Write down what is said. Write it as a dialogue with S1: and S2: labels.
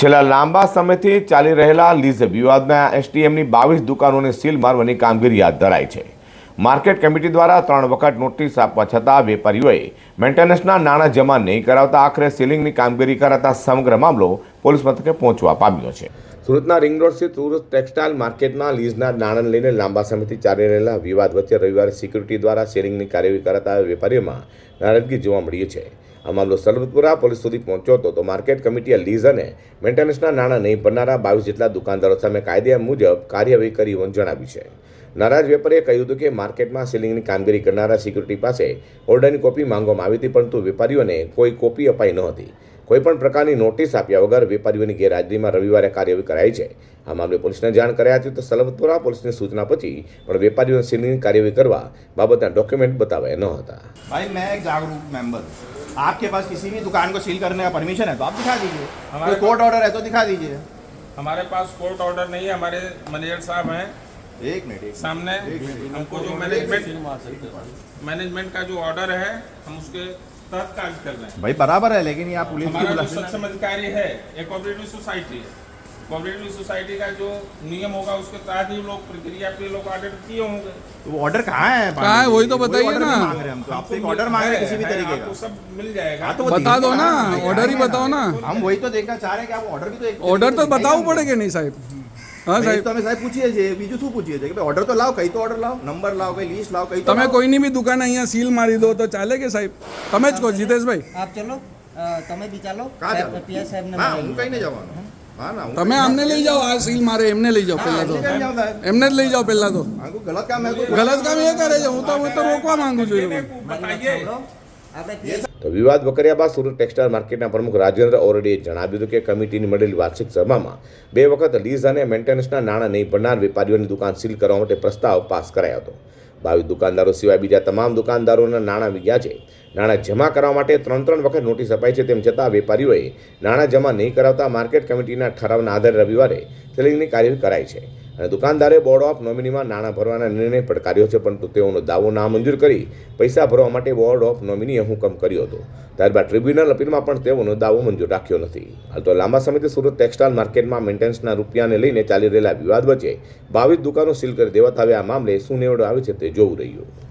S1: છેલ્લા લાંબા સમયથી ચાલી રહેલા લીઝ વિવાદના એસટીએમની બાવીસ દુકાનોને સીલ મારવાની કામગીરી હાથ ધરાઈ છે. માર્કેટ કમિટી દ્વારા ત્રણ વખત નોટિસ આપવા છતાં વેપારીઓએ મેન્ટેનન્સના નાણાં જમા નહીં કરાવતા આખરે સીલિંગની કામગીરી કરાતા સમગ્ર મામલો પોલીસ મથકે પહોંચવા પામ્યો છે. સુરતના રિંગ રોડ સ્થિત સુરત ટેક્સટાઇલ માર્કેટના લીઝના નાણાં લઈને લાંબા સમયથી ચાલી રહેલા વિવાદ વચ્ચે રવિવારે સિક્યુરિટી દ્વારા સીલિંગની કાર્યવાહી કરાતા વેપારીઓમાં નારાજગી જોવા મળી છે. આ મામલો સરબતપુરા પોલીસ સુધી પહોંચ્યો હતો. તો માર્કેટ કમિટીએ લીઝ અને મેન્ટેનન્સના નાણાં નહીં ભરનારા બાવીસ જેટલા દુકાનદારો સામે કાયદા મુજબ કાર્યવાહી કરી હોવાનું જણાવ્યું છે. નારાજ વેપારીએ કહ્યું હતું કે માર્કેટમાં સીલિંગની કામગીરી કરનારા સિક્યુરિટી પાસે ઓર્ડરની કોપી માંગવામાં આવી હતી, પરંતુ વેપારીઓને કોઈ કોપી અપાઈ નહોતી કોઈપણ પ્રકારની નોટિસ આપ્યા વગર વેપારીઓની ગેરહાજરીમાં રવિવારે કાર્યવાહી કરાઈ છે આ મામલે પોલીસને જાણ કર્યા હતી તો સલવતપુરા પોલીસની સૂચના પછી પણ વેપારીઓને સીલિંગની કાર્યવાહી કરવા બાબતના ડોક્યુમેન્ટ બતાવ્યા ન હતા
S2: भाई मैं एक जागरूक मेंबर हूँ आपके पास किसी भी दुकान को सील करने का परमिशन है तो आप दिखा दीजिए
S3: हमारे
S2: कोई कोर्ट ऑर्डर है तो दिखा दीजिए
S3: हमारे पास कोर्ट ऑर्डर नहीं है हमारे मैनेजर साहब हैं
S2: एक मिनट एक
S3: सामने हमको जो मैनेजमेंट मैनेजमेंट का जो ऑर्डर है हम उसके तहत काम कर रहे हैं।
S2: भाई बराबर है लेकिन यहाँ पुलिस
S3: हमारा सक्षम अधिकारी है एक कोऑपरेटिव सोसाइटी है। कोऑपरेटिव सोसाइटी का जो नियम होगा उसके तहत ही लोग प्रक्रिया पे लोग ऑर्डर किए होंगे।
S2: तो ऑर्डर कहाँ है
S4: कहाँ है वही तो बताइए ना।
S2: ऑर्डर मांग रहे तो। तो किसी भी तरीके का।
S3: सब मिल जाएगा।
S2: हाँ, तो
S4: बता दो ना
S2: हाँ,
S4: ऑर्डर ही हाँ। बताओ ना।
S2: हम वही तो देखना चाह रहे हैं कि आप ऑर्डर भी तो
S4: ऑर्डर
S2: तो
S4: बताओ पड़ेगा नहीं साहब। હા સાહેબ.
S2: તમે સાહેબ પૂછીએ છીએ બીજું શું પૂછીએ છીએ? કે ભાઈ ઓર્ડર તો લાવ કઈ તો ઓર્ડર લાવ નંબર લાવ કઈ લિસ્ટ લાવ કઈ
S4: તમે કોઈની બી દુકાન અહીંયા સીલ મારી દો તો ચાલે કે સાહેબ? તમે જ કહો જીતેશભાઈ.
S5: આપ ચલો. તમે બી ચાલો. પીએસ સાહેબને
S2: હા હું કઈને જવાનો.
S4: તમે અમને લઈ જાઓ આ સીલ મારે એમને લઈ જાઓ પહેલા તો.
S2: એમને
S4: જ લઈ જાઓ પહેલા તો.
S2: ગલત કામ
S4: ગલત કામ એ કરે છે હું તો હું તો રોકવા માંગુ છું
S1: તો વિવાદ વકર્યા બાદ સુરત ટેક્સટાઇલ માર્કેટના પ્રમુખ રાજેન્દ્ર ઓરડીએ જણાવ્યું હતું કે કમિટીની મળેલી વાર્ષિક સભામાં બે વખત લીઝ અને મેન્ટેનન્સના નાણાં નહીં ભરનાર વેપારીઓની દુકાન સીલ કરવા માટે પ્રસ્તાવ પાસ કરાયો હતો. બાવીસ દુકાનદારો સિવાય બીજા તમામ દુકાનદારોના નાણાં વિગ્યા છે. નાણાં જમા કરવા માટે ત્રણ ત્રણ વખત નોટિસ અપાઈ છે તેમ છતાં વેપારીઓએ નાણાં જમા નહીં કરાવતા માર્કેટ કમિટીના ઠરાવના આધારે રવિવારે સેલિંગની કાર્યવાહી કરાઈ છે. અને દુકાનદારે બોર્ડ ઓફ નોમિનીમાં નાણાં ભરવાના નિર્ણય પડકાર્યો છે, પરંતુ તેઓનો દાવો નામંજૂર કરી પૈસા ભરવા માટે બોર્ડ ઓફ નોમિનીએ હુકમ કર્યો હતો. ત્યારબાદ ટ્રિબ્યુનલ અપીલમાં પણ તેઓનો દાવો મંજૂર રાખ્યો નથી. હાલ તો લાંબા સમયથી સુરત ટેક્સટાઇલ માર્કેટમાં મેન્ટેનન્સના રૂપિયાને લઈને ચાલી રહેલા વિવાદ વચ્ચે બાવીસ દુકાનો સીલ કરી દેવાતા હવે આ મામલે શું નિવડો આવે છે તે જોવું રહ્યું.